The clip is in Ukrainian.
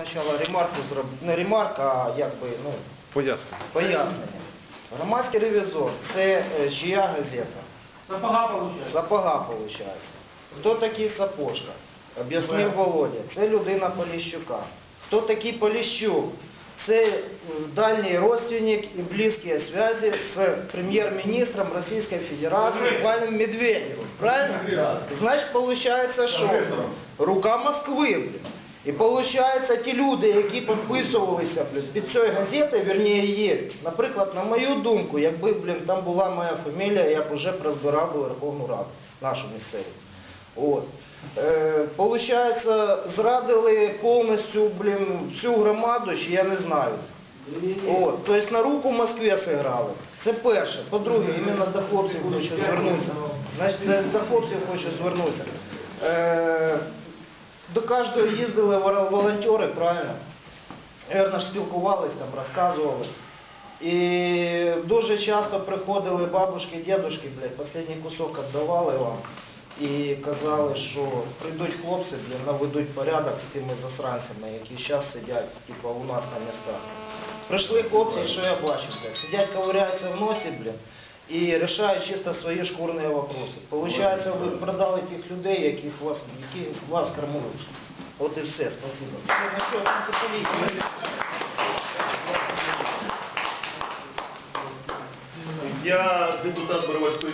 Спочатку ремарку зробити, не ремарка, а якби, ну, Пояснення. пояснення. Громадський ревізор це е, чия газета? Сапога получается. Сапога, виходить. Хто такий Сапожка? Об'яснив Володя. Це людина Поліщука. Хто такий Поліщук? Це е, дальній родственник і близькі зв'язки з прем'єр-міністром Російської Федерації паном Медведєвим. Правильно? Значить, виходить, що рука Москви. Блін. І виходить, ті люди, які підписувалися блін, під цією газетою, вірніше, є. Наприклад, на мою думку, якби блін, там була моя фамілія, я б вже розбирав Верховну Раду, нашу місцеву. От. Е, получається, зрадили повністю блін, всю громаду, чи я не знаю. От. Тобто на руку Москві зіграли. Це перше. По-друге, іменно до хлопців хочу звернутися. Значить, до хлопців хочу звернутися. Е, до кожного їздили волонтери, правильно? Наверно ж там, розказували. І дуже часто приходили бабушки, дідушки, блядь, останній кусок віддавали вам. І казали, що прийдуть хлопці, блін, наведуть порядок з цими засранцями, які зараз сидять, типу, у нас на містах. Прийшли хлопці, і що я бачу, блядь, сидять, ковыряються в носі, блін, і рішають чисто свої шкурні вопроси. Получається, ви продали тих людей, яких вас, які вас кормують. От і все, спасибо. Я депутат Боровацької